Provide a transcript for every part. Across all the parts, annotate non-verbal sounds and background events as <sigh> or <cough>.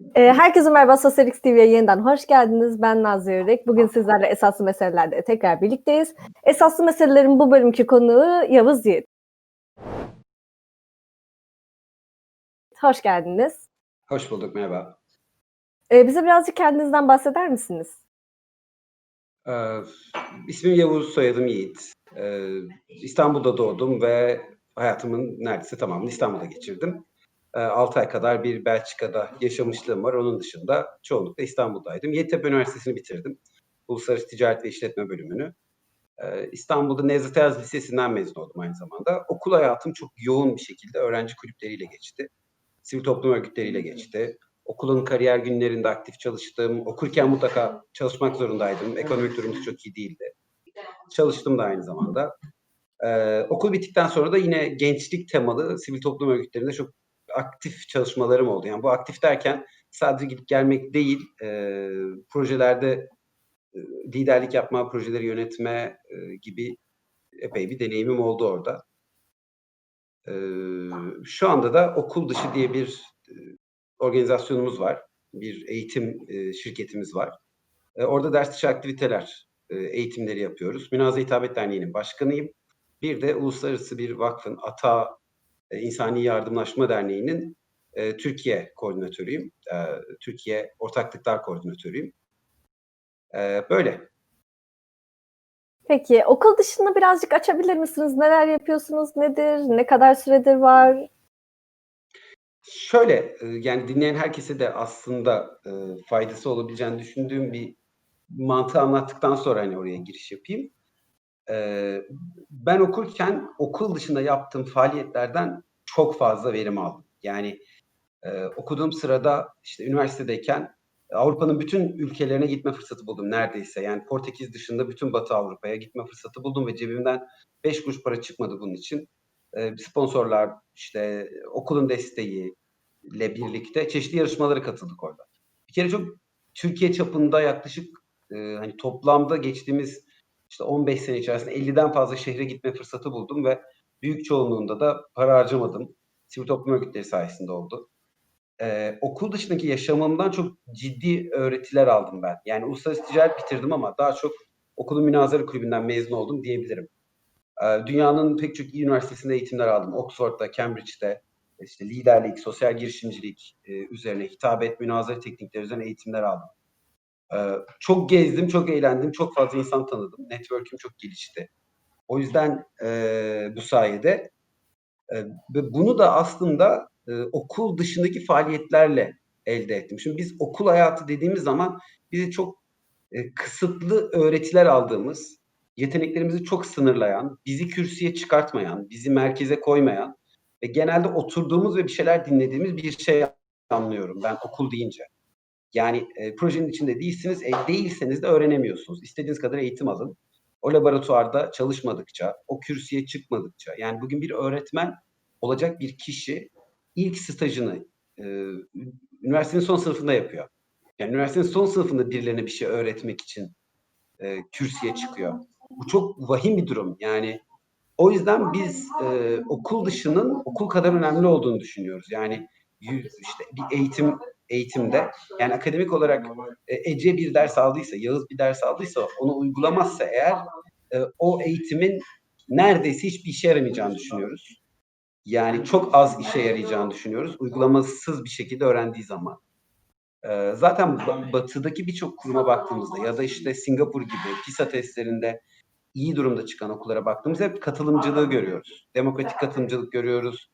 Ee, herkese merhaba, Sosyalix TV'ye yeniden hoş geldiniz. Ben Nazlı Yörük. Bugün sizlerle esaslı meselelerde tekrar birlikteyiz. Esaslı meselelerin bu bölümki konuğu Yavuz Yiğit. Hoş geldiniz. Hoş bulduk, merhaba. Ee, bize birazcık kendinizden bahseder misiniz? Ee, ismim Yavuz, soyadım Yiğit. Ee, İstanbul'da doğdum ve hayatımın neredeyse tamamını İstanbul'da geçirdim. Ee, 6 ay kadar bir Belçika'da yaşamışlığım var. Onun dışında çoğunlukla İstanbul'daydım. Yeditepe Üniversitesi'ni bitirdim. Uluslararası Ticaret ve İşletme bölümünü. Ee, İstanbul'da Nevzat Ayaz Lisesi'nden mezun oldum aynı zamanda. Okul hayatım çok yoğun bir şekilde öğrenci kulüpleriyle geçti. Sivil toplum örgütleriyle geçti. Okulun kariyer günlerinde aktif çalıştım. Okurken mutlaka çalışmak zorundaydım. Ekonomik durumumuz çok iyi değildi. Çalıştım da aynı zamanda. Ee, okul bittikten sonra da yine gençlik temalı sivil toplum örgütlerinde çok aktif çalışmalarım oldu. Yani bu aktif derken sadece gidip gelmek değil, e, projelerde e, liderlik yapma, projeleri yönetme e, gibi epey bir deneyimim oldu orada. E, şu anda da okul dışı diye bir e, organizasyonumuz var. Bir eğitim e, şirketimiz var. E, orada ders dışı aktiviteler, e, eğitimleri yapıyoruz. Münazara Hitabet Derneği'nin başkanıyım. Bir de uluslararası bir vakfın, ATA İnsani Yardımlaşma Derneği'nin e, Türkiye koordinatörüyüm. E, Türkiye Ortaklıklar Koordinatörüyüm. E, böyle. Peki okul dışında birazcık açabilir misiniz? Neler yapıyorsunuz? Nedir? Ne kadar süredir var? Şöyle, e, yani dinleyen herkese de aslında e, faydası olabileceğini düşündüğüm bir mantığı anlattıktan sonra hani oraya giriş yapayım. E, ben okurken okul dışında yaptığım faaliyetlerden çok fazla verim aldım. Yani e, okuduğum sırada işte üniversitedeyken Avrupa'nın bütün ülkelerine gitme fırsatı buldum neredeyse. Yani Portekiz dışında bütün Batı Avrupa'ya gitme fırsatı buldum ve cebimden 5 kuruş para çıkmadı bunun için. E, sponsorlar, işte okulun desteği ile birlikte çeşitli yarışmalara katıldık orada. Bir kere çok Türkiye çapında yaklaşık e, hani toplamda geçtiğimiz işte 15 sene içerisinde 50'den fazla şehre gitme fırsatı buldum ve büyük çoğunluğunda da para harcamadım. Sivil toplum örgütleri sayesinde oldu. Ee, okul dışındaki yaşamımdan çok ciddi öğretiler aldım ben. Yani uluslararası ticaret bitirdim ama daha çok okulun münazara kulübünden mezun oldum diyebilirim. Ee, dünyanın pek çok iyi üniversitesinde eğitimler aldım. Oxford'da, Cambridge'de, işte liderlik, sosyal girişimcilik e, üzerine hitabet, münazara teknikleri üzerine eğitimler aldım. Ee, çok gezdim, çok eğlendim, çok fazla insan tanıdım. Network'üm çok gelişti. O yüzden e, bu sayede e, bunu da aslında e, okul dışındaki faaliyetlerle elde ettim. Şimdi biz okul hayatı dediğimiz zaman bizi çok e, kısıtlı öğretiler aldığımız, yeteneklerimizi çok sınırlayan, bizi kürsüye çıkartmayan, bizi merkeze koymayan ve genelde oturduğumuz ve bir şeyler dinlediğimiz bir şey anlıyorum ben okul deyince. Yani e, projenin içinde değilsiniz, e, değilseniz de öğrenemiyorsunuz. İstediğiniz kadar eğitim alın. O laboratuvarda çalışmadıkça, o kürsüye çıkmadıkça, yani bugün bir öğretmen olacak bir kişi ilk stajını e, üniversitenin son sınıfında yapıyor. Yani üniversitenin son sınıfında birilerine bir şey öğretmek için e, kürsüye çıkıyor. Bu çok vahim bir durum. Yani o yüzden biz e, okul dışının okul kadar önemli olduğunu düşünüyoruz. Yani işte bir eğitim eğitimde yani akademik olarak e, Ece bir ders aldıysa, Yağız bir ders aldıysa onu uygulamazsa eğer e, o eğitimin neredeyse hiçbir işe yaramayacağını düşünüyoruz. Yani çok az işe yarayacağını düşünüyoruz. Uygulamasız bir şekilde öğrendiği zaman. E, zaten batıdaki birçok kuruma baktığımızda ya da işte Singapur gibi PISA testlerinde iyi durumda çıkan okullara baktığımızda hep katılımcılığı görüyoruz. Demokratik katılımcılık görüyoruz.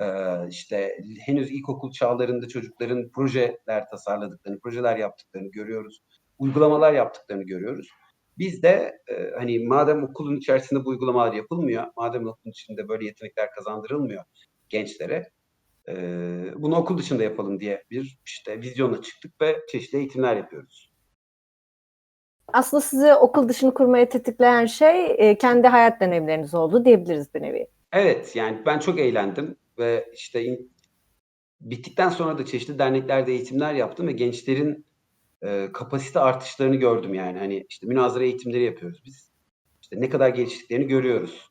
Ee, işte henüz ilkokul çağlarında çocukların projeler tasarladıklarını, projeler yaptıklarını görüyoruz. Uygulamalar yaptıklarını görüyoruz. Biz de e, hani madem okulun içerisinde bu uygulamalar yapılmıyor, madem okulun içinde böyle yetenekler kazandırılmıyor gençlere, e, bunu okul dışında yapalım diye bir işte vizyonla çıktık ve çeşitli eğitimler yapıyoruz. Aslında sizi okul dışını kurmaya tetikleyen şey e, kendi hayat deneyimleriniz oldu diyebiliriz bir nevi. Evet yani ben çok eğlendim ve işte bittikten sonra da çeşitli derneklerde eğitimler yaptım ve gençlerin e, kapasite artışlarını gördüm yani. Hani işte münazara eğitimleri yapıyoruz biz. İşte ne kadar geliştiklerini görüyoruz.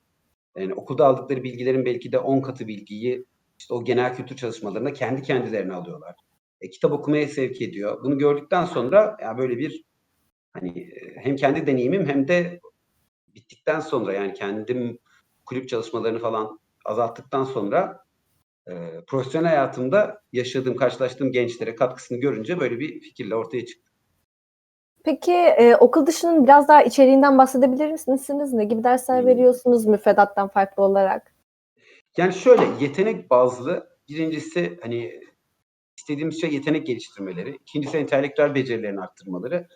Yani okulda aldıkları bilgilerin belki de 10 katı bilgiyi işte o genel kültür çalışmalarında kendi kendilerine alıyorlar. e, kitap okumaya sevk ediyor. Bunu gördükten sonra ya böyle bir hani e, hem kendi deneyimim hem de bittikten sonra yani kendim kulüp çalışmalarını falan azalttıktan sonra e, profesyonel hayatımda yaşadığım, karşılaştığım gençlere katkısını görünce böyle bir fikirle ortaya çıktı. Peki e, okul dışının biraz daha içeriğinden bahsedebilir misiniz? Ne gibi dersler Hmm. veriyorsunuz müfredattan farklı olarak? Yani şöyle yetenek bazlı birincisi hani istediğimiz şey yetenek geliştirmeleri. ikincisi entelektüel becerilerin arttırmaları.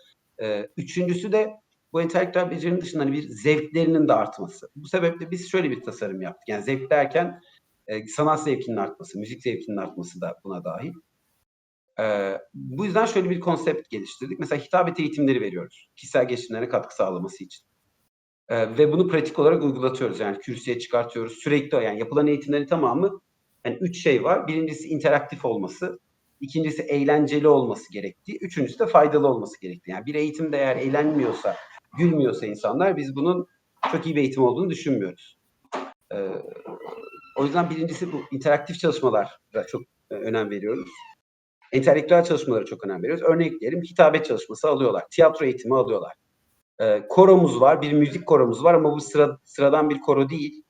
Ee, üçüncüsü de bu entelektüel becerinin dışında hani bir zevklerinin de artması. Bu sebeple biz şöyle bir tasarım yaptık. Yani zevk derken e, sanat zevkinin artması, müzik zevkinin artması da buna dahil. Ee, bu yüzden şöyle bir konsept geliştirdik. Mesela hitabet eğitimleri veriyoruz. Kişisel gelişimlerine katkı sağlaması için. Ee, ve bunu pratik olarak uygulatıyoruz. Yani kürsüye çıkartıyoruz. Sürekli yani yapılan eğitimlerin tamamı yani üç şey var. Birincisi interaktif olması. ikincisi eğlenceli olması gerektiği. Üçüncüsü de faydalı olması gerektiği. Yani bir eğitimde eğer eğlenmiyorsa, gülmüyorsa insanlar biz bunun çok iyi bir eğitim olduğunu düşünmüyoruz. Ee, o yüzden birincisi bu interaktif çalışmalara çok e, önem veriyoruz. Entelektüel çalışmalara çok önem veriyoruz. Örnek diyelim hitabet çalışması alıyorlar. Tiyatro eğitimi alıyorlar. Ee, koromuz var, bir müzik koromuz var ama bu sıra, sıradan bir koro değil.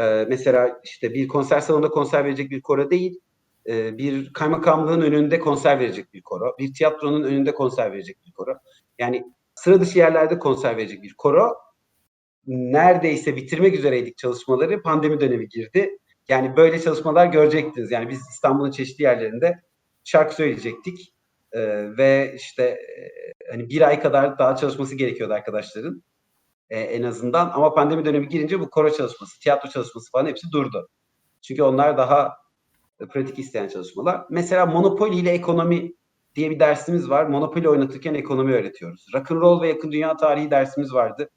Ee, mesela işte bir konser salonunda konser verecek bir koro değil. Ee, bir kaymakamlığın önünde konser verecek bir koro. Bir tiyatronun önünde konser verecek bir koro. Yani sıra dışı yerlerde konser verecek bir koro. Neredeyse bitirmek üzereydik çalışmaları. Pandemi dönemi girdi. Yani böyle çalışmalar görecektiniz. Yani biz İstanbul'un çeşitli yerlerinde şarkı söyleyecektik. Ee, ve işte e, hani bir ay kadar daha çalışması gerekiyordu arkadaşların e, en azından. Ama pandemi dönemi girince bu koro çalışması, tiyatro çalışması falan hepsi durdu. Çünkü onlar daha e, pratik isteyen çalışmalar. Mesela Monopoly ile ekonomi diye bir dersimiz var. Monopoly oynatırken ekonomi öğretiyoruz. Rock and roll ve yakın dünya tarihi dersimiz vardı.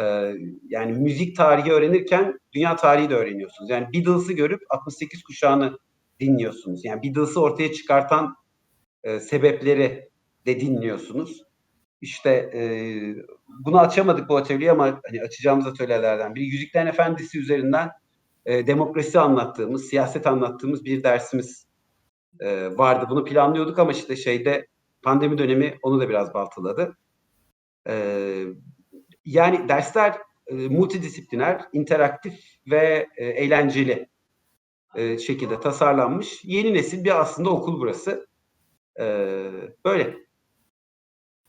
Ee, yani müzik tarihi öğrenirken dünya tarihi de öğreniyorsunuz. Yani Beatles'ı görüp 68 kuşağını dinliyorsunuz. Yani Beatles'ı ortaya çıkartan e, sebepleri de dinliyorsunuz. İşte e, bunu açamadık bu atölyeyi ama hani açacağımız atölyelerden biri. Yüzüklerin Efendisi üzerinden e, demokrasi anlattığımız, siyaset anlattığımız bir dersimiz e, vardı. Bunu planlıyorduk ama işte şeyde pandemi dönemi onu da biraz baltaladı. E, yani dersler e, multidisipliner, interaktif ve e, eğlenceli e, şekilde tasarlanmış. Yeni nesil bir aslında okul burası. E, böyle.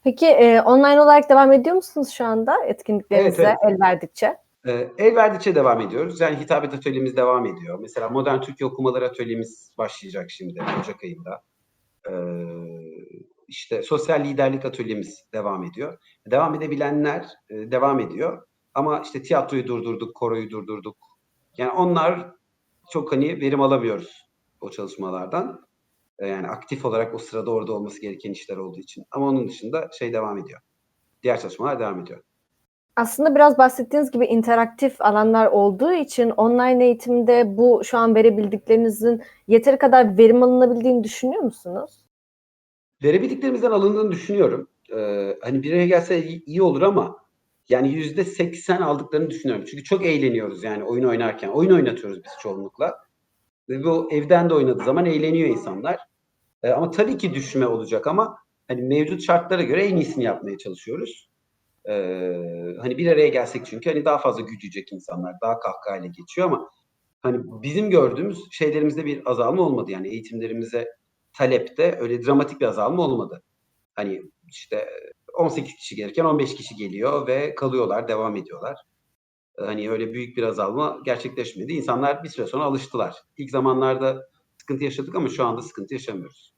Peki e, online olarak devam ediyor musunuz şu anda etkinliklerinize Evet, el verdikçe? Ee, el verdikçe devam ediyoruz. Yani hitabet atölyemiz devam ediyor. Mesela Modern Türkiye Okumaları atölyemiz başlayacak şimdi Ocak ayında. Ee, işte sosyal liderlik atölyemiz devam ediyor. Devam edebilenler e, devam ediyor. Ama işte tiyatroyu durdurduk, koroyu durdurduk. Yani onlar çok hani verim alamıyoruz o çalışmalardan. Ee, yani aktif olarak o sırada orada olması gereken işler olduğu için. Ama onun dışında şey devam ediyor. Diğer çalışmalar devam ediyor. Aslında biraz bahsettiğiniz gibi interaktif alanlar olduğu için online eğitimde bu şu an verebildiklerinizin yeteri kadar verim alınabildiğini düşünüyor musunuz? Verebildiklerimizden alındığını düşünüyorum. Ee, hani bir araya gelse iyi, olur ama yani yüzde seksen aldıklarını düşünüyorum. Çünkü çok eğleniyoruz yani oyun oynarken. Oyun oynatıyoruz biz çoğunlukla. Ve bu evden de oynadığı zaman eğleniyor insanlar. Ee, ama tabii ki düşme olacak ama hani mevcut şartlara göre en iyisini yapmaya çalışıyoruz. Ee, hani bir araya gelsek çünkü hani daha fazla gülecek insanlar, daha kahkahayla geçiyor ama hani bizim gördüğümüz şeylerimizde bir azalma olmadı. Yani eğitimlerimize talepte öyle dramatik bir azalma olmadı. Hani işte 18 kişi gelirken 15 kişi geliyor ve kalıyorlar, devam ediyorlar. Hani öyle büyük bir azalma gerçekleşmedi. İnsanlar bir süre sonra alıştılar. İlk zamanlarda sıkıntı yaşadık ama şu anda sıkıntı yaşamıyoruz.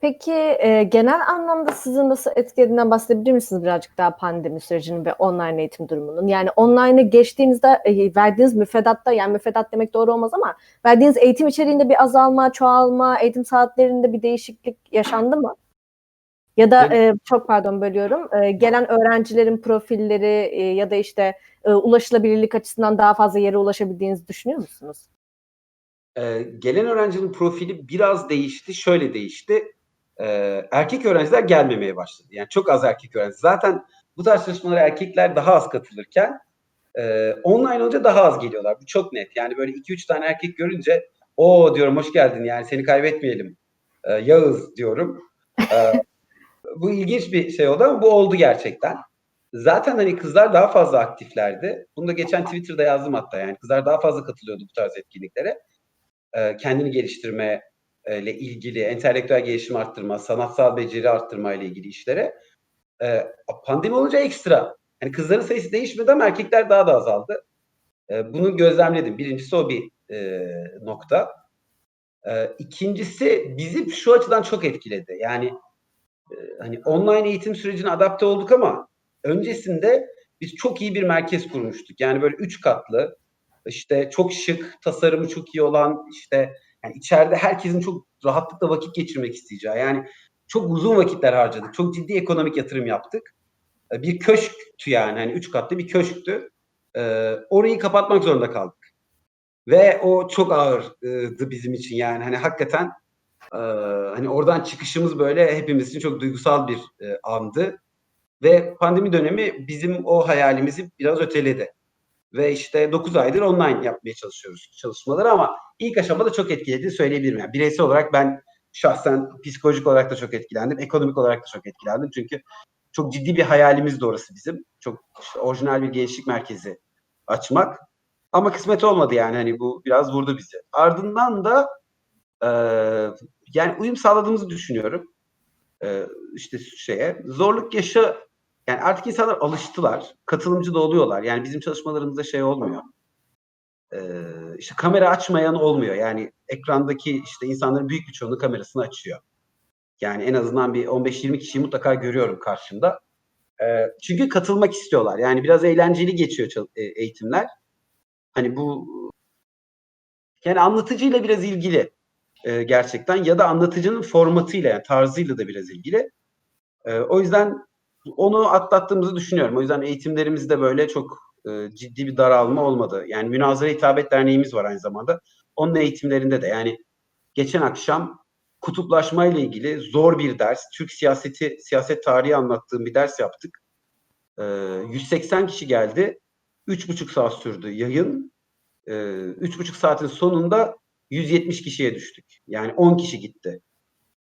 Peki e, genel anlamda sizin nasıl etkilediğinden bahsedebilir misiniz birazcık daha pandemi sürecinin ve online eğitim durumunun? Yani online'a geçtiğinizde e, verdiğiniz müfredatta yani müfredat demek doğru olmaz ama verdiğiniz eğitim içeriğinde bir azalma, çoğalma, eğitim saatlerinde bir değişiklik yaşandı mı? Ya da e, çok pardon bölüyorum. E, gelen öğrencilerin profilleri e, ya da işte e, ulaşılabilirlik açısından daha fazla yere ulaşabildiğinizi düşünüyor musunuz? Ee, gelen öğrencinin profili biraz değişti. Şöyle değişti. Ee, erkek öğrenciler gelmemeye başladı. Yani çok az erkek öğrenci. Zaten bu tarz çalışmalara erkekler daha az katılırken e, online olunca daha az geliyorlar. Bu çok net. Yani böyle 2-3 tane erkek görünce o diyorum hoş geldin yani seni kaybetmeyelim e, Yağız diyorum. E, <laughs> bu ilginç bir şey oldu ama bu oldu gerçekten. Zaten hani kızlar daha fazla aktiflerdi. Bunu da geçen Twitter'da yazdım hatta yani kızlar daha fazla katılıyordu bu tarz etkinliklere. E, kendini geliştirme ile ilgili, entelektüel gelişim arttırma, sanatsal beceri arttırma ile ilgili işlere. E, pandemi olunca ekstra. Yani kızların sayısı değişmedi ama erkekler daha da azaldı. E, bunu gözlemledim. Birincisi o bir e, nokta. E, ikincisi bizi şu açıdan çok etkiledi. Yani e, hani online eğitim sürecine adapte olduk ama öncesinde biz çok iyi bir merkez kurmuştuk. Yani böyle üç katlı, işte çok şık, tasarımı çok iyi olan, işte yani içeride herkesin çok rahatlıkla vakit geçirmek isteyeceği. Yani çok uzun vakitler harcadık. Çok ciddi ekonomik yatırım yaptık. E, bir köşktü yani. Hani üç katlı bir köşktü. Ee, orayı kapatmak zorunda kaldık. Ve o çok ağırdı bizim için yani. Hani hakikaten e, hani oradan çıkışımız böyle hepimiz için çok duygusal bir e, andı. Ve pandemi dönemi bizim o hayalimizi biraz öteledi. Ve işte 9 aydır online yapmaya çalışıyoruz çalışmaları ama ilk aşamada çok etkiledi söyleyebilirim. Yani bireysel olarak ben şahsen psikolojik olarak da çok etkilendim. Ekonomik olarak da çok etkilendim. Çünkü çok ciddi bir hayalimiz de orası bizim. Çok işte orijinal bir gençlik merkezi açmak. Ama kısmet olmadı yani hani bu biraz vurdu bizi. Ardından da e, yani uyum sağladığımızı düşünüyorum. E, işte şeye zorluk yaşa yani artık insanlar alıştılar. Katılımcı da oluyorlar. Yani bizim çalışmalarımızda şey olmuyor. E, işte kamera açmayan olmuyor. Yani ekrandaki işte insanların büyük bir çoğunluğu kamerasını açıyor. Yani en azından bir 15-20 kişiyi mutlaka görüyorum karşımda. E, çünkü katılmak istiyorlar. Yani biraz eğlenceli geçiyor e, eğitimler. Hani bu yani anlatıcıyla biraz ilgili e, gerçekten ya da anlatıcının formatıyla yani tarzıyla da biraz ilgili. E, o yüzden onu atlattığımızı düşünüyorum. O yüzden eğitimlerimizde böyle çok e, ciddi bir daralma olmadı. Yani Münazara Hitabet Derneğimiz var aynı zamanda. Onun eğitimlerinde de yani geçen akşam kutuplaşma ile ilgili zor bir ders. Türk siyaseti, siyaset tarihi anlattığım bir ders yaptık. Ee, 180 kişi geldi. 3,5 saat sürdü yayın. Ee, 3,5 saatin sonunda 170 kişiye düştük. Yani 10 kişi gitti.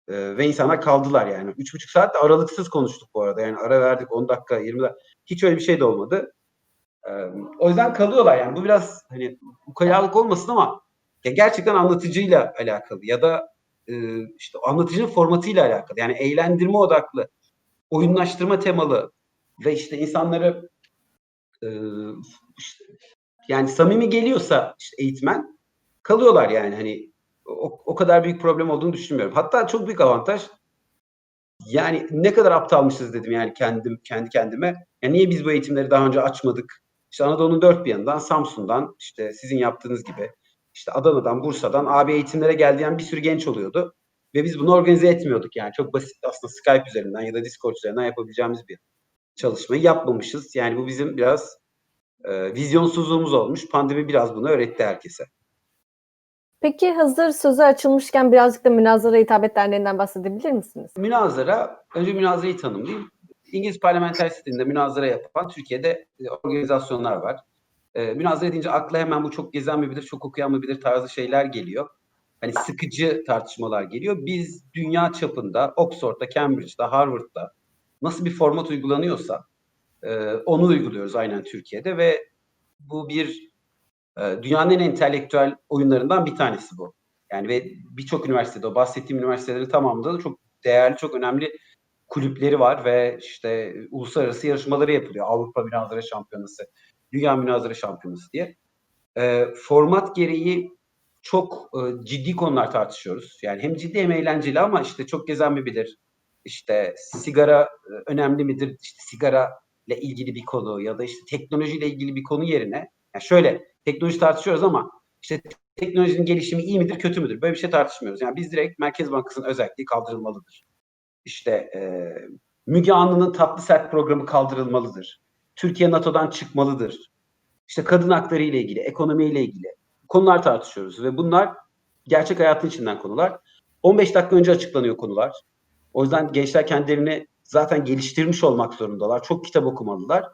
Ee, ve insanlar kaldılar yani. 3,5 saat de aralıksız konuştuk bu arada. Yani ara verdik 10 dakika, 20 dakika. Hiç öyle bir şey de olmadı. Ee, o yüzden kalıyorlar yani. Bu biraz hani ukayalık olmasın ama ya gerçekten anlatıcıyla alakalı ya da e, işte anlatıcının formatıyla alakalı. Yani eğlendirme odaklı, oyunlaştırma temalı ve işte insanları e, işte, yani samimi geliyorsa işte eğitmen kalıyorlar yani hani o, o kadar büyük problem olduğunu düşünmüyorum. Hatta çok büyük avantaj yani ne kadar aptalmışız dedim yani kendim kendi kendime. Yani niye biz bu eğitimleri daha önce açmadık? İşte Anadolu'nun dört bir yanından, Samsun'dan, işte sizin yaptığınız gibi işte Adana'dan, Bursa'dan abi eğitimlere geldiğin bir sürü genç oluyordu. Ve biz bunu organize etmiyorduk yani. Çok basit aslında Skype üzerinden ya da Discord üzerinden yapabileceğimiz bir çalışmayı yapmamışız. Yani bu bizim biraz e, vizyonsuzluğumuz olmuş. Pandemi biraz bunu öğretti herkese. Peki hazır sözü açılmışken birazcık da Münazara Hitabet Derneği'nden bahsedebilir misiniz? Münazara, önce münazarayı tanımlayayım. İngiliz parlamenter sisteminde münazara yapan Türkiye'de e, organizasyonlar var. E, münazara edince akla hemen bu çok gezen mi bilir, çok okuyan mı bilir tarzı şeyler geliyor. Hani sıkıcı tartışmalar geliyor. Biz dünya çapında Oxford'da, Cambridge'da, Harvard'da nasıl bir format uygulanıyorsa e, onu uyguluyoruz aynen Türkiye'de ve bu bir dünyanın en entelektüel oyunlarından bir tanesi bu. Yani ve birçok üniversitede, o bahsettiğim üniversitelerin tamamında da çok değerli, çok önemli kulüpleri var ve işte uluslararası yarışmaları yapılıyor. Avrupa Münazara Şampiyonası, Dünya Münazara Şampiyonası diye. E, format gereği çok e, ciddi konular tartışıyoruz. Yani hem ciddi hem eğlenceli ama işte çok gezen mi bilir? İşte sigara e, önemli midir? İşte sigara ile ilgili bir konu ya da işte teknolojiyle ilgili bir konu yerine yani şöyle teknoloji tartışıyoruz ama işte teknolojinin gelişimi iyi midir kötü müdür? Böyle bir şey tartışmıyoruz. Yani biz direkt Merkez Bankası'nın özelliği kaldırılmalıdır. İşte e, Müge Anlı'nın tatlı sert programı kaldırılmalıdır. Türkiye NATO'dan çıkmalıdır. İşte kadın hakları ile ilgili, ekonomi ile ilgili konular tartışıyoruz ve bunlar gerçek hayatın içinden konular. 15 dakika önce açıklanıyor konular. O yüzden gençler kendilerini zaten geliştirmiş olmak zorundalar. Çok kitap okumalılar.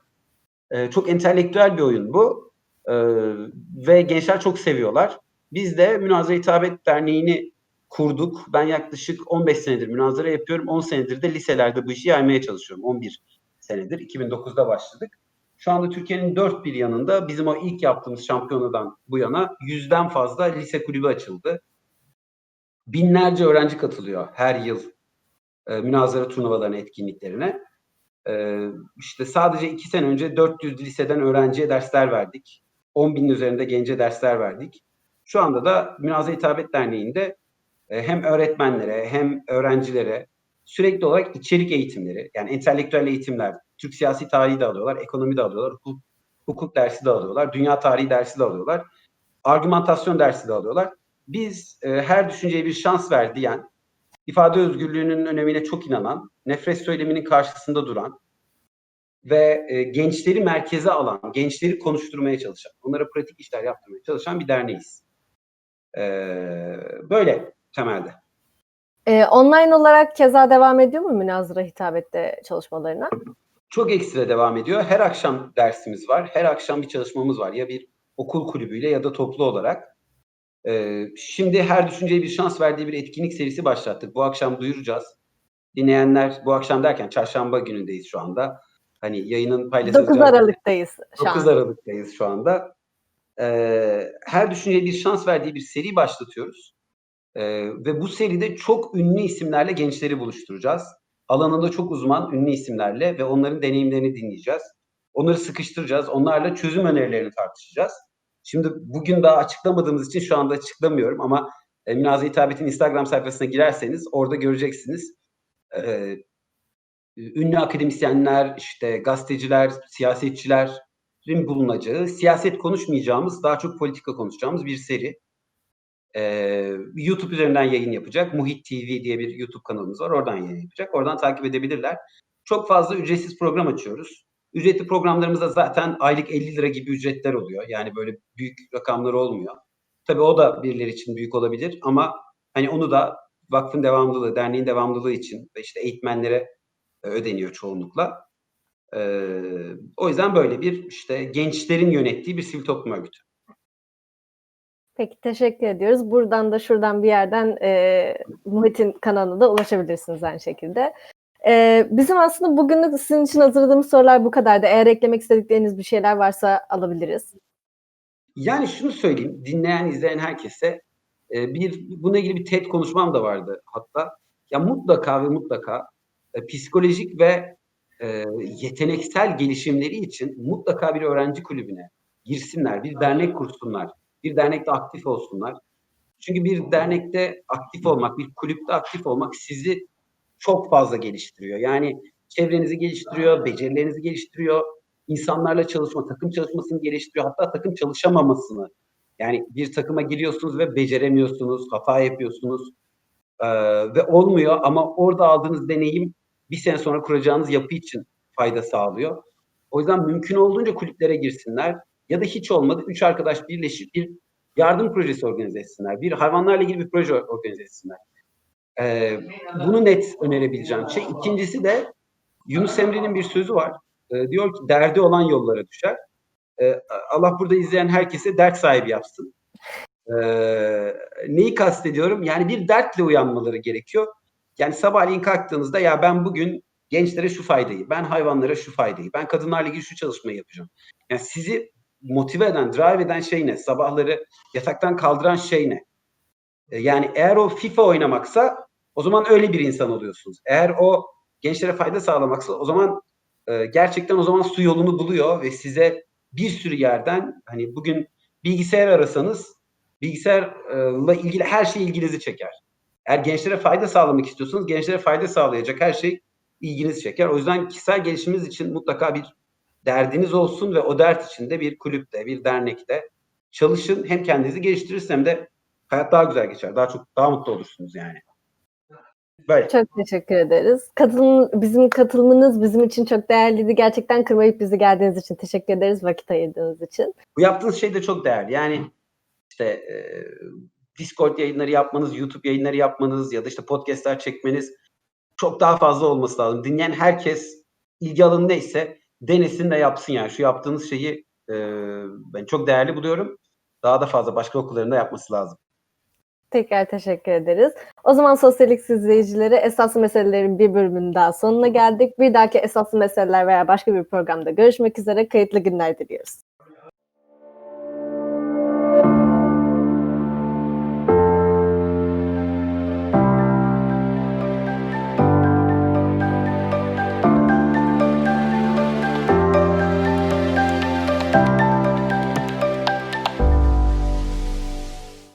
Ee, çok entelektüel bir oyun bu. Ee, ve gençler çok seviyorlar. Biz de Münazara Hitabet Derneği'ni kurduk. Ben yaklaşık 15 senedir münazara yapıyorum. 10 senedir de liselerde bu işi yaymaya çalışıyorum. 11 senedir. 2009'da başladık. Şu anda Türkiye'nin dört bir yanında bizim o ilk yaptığımız şampiyonadan bu yana yüzden fazla lise kulübü açıldı. Binlerce öğrenci katılıyor her yıl e, münazara turnuvalarına, etkinliklerine. E, işte sadece iki sene önce 400 liseden öğrenciye dersler verdik. 10 binin üzerinde gence dersler verdik. Şu anda da Münazara Hitabet Derneği'nde e, hem öğretmenlere hem öğrencilere sürekli olarak içerik eğitimleri, yani entelektüel eğitimler, Türk siyasi tarihi de alıyorlar, ekonomi de alıyorlar, hukuk, hukuk dersi de alıyorlar, dünya tarihi dersi de alıyorlar, argümantasyon dersi de alıyorlar. Biz e, her düşünceye bir şans ver diyen, ifade özgürlüğünün önemine çok inanan, nefret söyleminin karşısında duran ve e, gençleri merkeze alan, gençleri konuşturmaya çalışan, onlara pratik işler yaptırmaya çalışan bir derneğiz. E, böyle temelde. Ee, online olarak keza devam ediyor mu münazara hitabette çalışmalarına? Çok ekstra devam ediyor. Her akşam dersimiz var. Her akşam bir çalışmamız var. Ya bir okul kulübüyle ya da toplu olarak. Ee, şimdi her düşünceye bir şans verdiği bir etkinlik serisi başlattık. Bu akşam duyuracağız. Dinleyenler bu akşam derken çarşamba günündeyiz şu anda. Hani yayının paylaşılacağı 9 Aralık'tayız şu 9 an. Aralık'tayız şu anda. Ee, her düşünceye bir şans verdiği bir seri başlatıyoruz. Ee, ve bu seride çok ünlü isimlerle gençleri buluşturacağız. Alanında çok uzman ünlü isimlerle ve onların deneyimlerini dinleyeceğiz. Onları sıkıştıracağız. Onlarla çözüm önerilerini tartışacağız. Şimdi bugün daha açıklamadığımız için şu anda açıklamıyorum ama e, Münazara Hitabet'in Instagram sayfasına girerseniz orada göreceksiniz. Ee, ünlü akademisyenler, işte gazeteciler, siyasetçilerin bulunacağı, siyaset konuşmayacağımız, daha çok politika konuşacağımız bir seri. Ee, YouTube üzerinden yayın yapacak. Muhit TV diye bir YouTube kanalımız var. Oradan yayın yapacak. Oradan takip edebilirler. Çok fazla ücretsiz program açıyoruz. Ücretli programlarımızda zaten aylık 50 lira gibi ücretler oluyor. Yani böyle büyük rakamlar olmuyor. Tabii o da birileri için büyük olabilir ama hani onu da vakfın devamlılığı, derneğin devamlılığı için ve işte eğitmenlere ödeniyor çoğunlukla. Ee, o yüzden böyle bir işte gençlerin yönettiği bir sivil toplum örgütü. Peki teşekkür ediyoruz. Buradan da şuradan bir yerden e, Muhit'in kanalına da ulaşabilirsiniz aynı şekilde. E, bizim aslında bugünlük sizin için hazırladığımız sorular bu kadardı. Eğer eklemek istedikleriniz bir şeyler varsa alabiliriz. Yani şunu söyleyeyim, dinleyen, izleyen herkese e, bir bununla ilgili bir TED konuşmam da vardı hatta. Ya mutlaka ve mutlaka e, psikolojik ve e, yeteneksel gelişimleri için mutlaka bir öğrenci kulübüne girsinler, bir dernek kursunlar, bir dernekte aktif olsunlar. Çünkü bir dernekte aktif olmak, bir kulüpte aktif olmak sizi çok fazla geliştiriyor. Yani çevrenizi geliştiriyor, becerilerinizi geliştiriyor, insanlarla çalışma, takım çalışmasını geliştiriyor. Hatta takım çalışamamasını. Yani bir takıma giriyorsunuz ve beceremiyorsunuz, hata yapıyorsunuz ee, ve olmuyor ama orada aldığınız deneyim bir sene sonra kuracağınız yapı için fayda sağlıyor. O yüzden mümkün olduğunca kulüplere girsinler ya da hiç olmadı üç arkadaş birleşip bir yardım projesi organize etsinler. Bir hayvanlarla ilgili bir proje organize etsinler. Ee, bunu net önerebileceğim şey. İkincisi de Yunus Emre'nin bir sözü var. Ee, diyor ki derdi olan yollara düşer. Ee, Allah burada izleyen herkese dert sahibi yapsın. Ee, neyi kastediyorum? Yani bir dertle uyanmaları gerekiyor. Yani sabahleyin kalktığınızda ya ben bugün gençlere şu faydayı, ben hayvanlara şu faydayı, ben kadınlarla ilgili şu çalışmayı yapacağım. Yani sizi motive eden, drive eden şey ne? Sabahları yataktan kaldıran şey ne? Ee, yani eğer o FIFA oynamaksa o zaman öyle bir insan oluyorsunuz. Eğer o gençlere fayda sağlamaksa o zaman e, gerçekten o zaman su yolunu buluyor ve size bir sürü yerden hani bugün bilgisayar arasanız bilgisayarla ilgili her şey ilginizi çeker. Eğer gençlere fayda sağlamak istiyorsanız gençlere fayda sağlayacak her şey ilginizi çeker. O yüzden kişisel gelişiminiz için mutlaka bir derdiniz olsun ve o dert içinde bir kulüpte, bir dernekte çalışın. Hem kendinizi geliştirirsiniz hem de hayat daha güzel geçer. Daha çok daha mutlu olursunuz yani. Böyle. Çok teşekkür ederiz. Katılım, bizim katılımınız bizim için çok değerliydi. Gerçekten kırmayıp bizi geldiğiniz için teşekkür ederiz vakit ayırdığınız için. Bu yaptığınız şey de çok değerli. Yani işte e, Discord yayınları yapmanız, YouTube yayınları yapmanız ya da işte podcastler çekmeniz çok daha fazla olması lazım. Dinleyen herkes ilgi alanı neyse denesin de yapsın yani. Şu yaptığınız şeyi e, ben çok değerli buluyorum. Daha da fazla başka okullarında yapması lazım. Tekrar teşekkür ederiz. O zaman Sosyalix izleyicileri esaslı meselelerin bir bölümünün daha sonuna geldik. Bir dahaki esaslı meseleler veya başka bir programda görüşmek üzere. Kayıtlı günler diliyoruz.